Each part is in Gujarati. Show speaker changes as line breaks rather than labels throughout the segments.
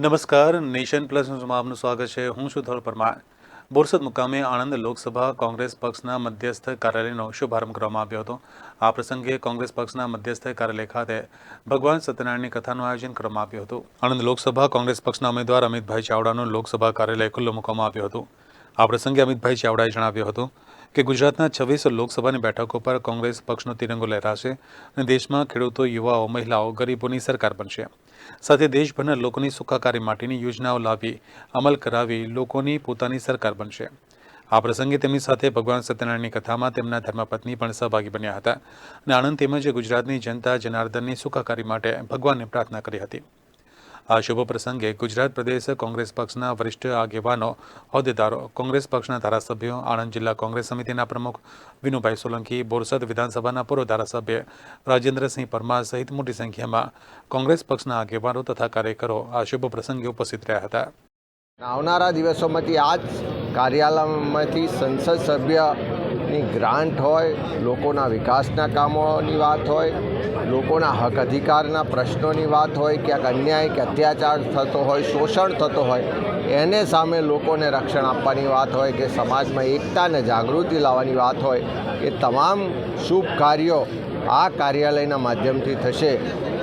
નમસ્કાર, નેશન પ્લસ ન્યૂઝમાં આપનું સ્વાગત છે. હું છું ધોળ પરમાર. બોરસદ મુકામે આણંદ લોકસભા કોંગ્રેસ પક્ષના મધ્યસ્થ કાર્યાલયનો શુભારંભ કરવામાં આવ્યો હતો. આ પ્રસંગે કોંગ્રેસ પક્ષના મધ્યસ્થ કાર્યાલય ખાતે ભગવાન સત્યનારાયણની કથાનું આયોજન કરવામાં આવ્યું હતું. આણંદ લોકસભા કોંગ્રેસ પક્ષના ઉમેદવાર અમિતભાઈ ચાવડાનું લોકસભા કાર્યાલય ખુલ્લું મૂકવામાં આવ્યું હતું. આ પ્રસંગે અમિતભાઈ ચાવડાએ જણાવ્યું હતું કે ગુજરાતના છવ્વીસ લોકસભાની બેઠકો પર કોંગ્રેસ પક્ષનો તિરંગો લહેરાશે અને દેશમાં ખેડૂતો, યુવાઓ, મહિલાઓ, ગરીબોની સરકાર બનશે. સાથે દેશભરના લોકોની સુખાકારી માટેની યોજનાઓ લાવી, અમલ કરાવી લોકોની પોતાની સરકાર બનશે. આ પ્રસંગે તેમની સાથે ભગવાન સત્યનારાયણની કથામાં તેમના ધર્મપત્ની પણ સહભાગી બન્યા હતા અને આણંદ તેમજ ગુજરાતની જનતા, જનાર્દનની સુખાકારી માટે ભગવાનને પ્રાર્થના કરી હતી. આ શુભ પ્રસંગે ગુજરાત પ્રદેશ કોંગ્રેસ પક્ષના વરિષ્ઠ આગેવાનો, હોદ્દેદારો, કોંગ્રેસ પક્ષના ધારાસભ્યો, આણંદ જિલ્લા કોંગ્રેસ સમિતિના પ્રમુખ વિનુભાઈ સોલંકી, બોરસદ વિધાનસભાના પૂર્વ ધારાસભ્ય રાજેન્દ્રસિંહ પરમાર સહિત મોટી સંખ્યામાં કોંગ્રેસ પક્ષના આગેવાનો તથા કાર્યકરો આ શુભ પ્રસંગે ઉપસ્થિત રહ્યા હતા.
આવનારા દિવસોમાંથી આ જ કાર્યાલયમાંથી સંસદ સભ્યની ગ્રાન્ટ હોય, લોકોના વિકાસના કામોની વાત હોય, લોકોના હક અધિકારના પ્રશ્નોની વાત હોય, ક્યાંક અન્યાય કે અત્યાચાર થતો હોય, શોષણ થતો હોય, એને સામે લોકોને રક્ષણ આપવાની વાત હોય કે સમાજમાં એકતાને જાગૃતિ લાવવાની વાત હોય, એ તમામ શુભ કાર્યો આ કાર્યાલયના માધ્યમથી થશે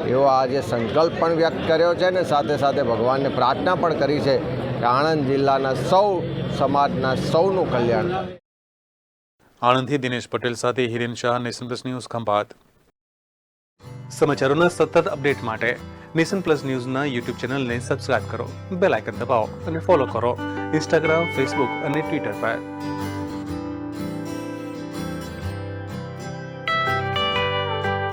એવો આજે સંકલ્પ પણ વ્યક્ત કર્યો છે ને સાથે સાથે ભગવાનને પ્રાર્થના પણ કરી છે કે આણંદ જિલ્લાના સૌ સમાજના સૌનું કલ્યાણ
આણંદથી દિનેશ પટેલ સાથે Hiren Shah, Nation Plus News Khambhat. સમાચારોના સતત અપડેટ માટે નેશન પ્લસ ન્યૂઝના યુટ્યુબ ચેનલને સબસ્ક્રાઇબ કરો, બેલ આઇકન દબાવો અને ફોલો કરો. ઇન્સ્ટાગ્રામ, ફેસબુક અને ટ્વિટર પર.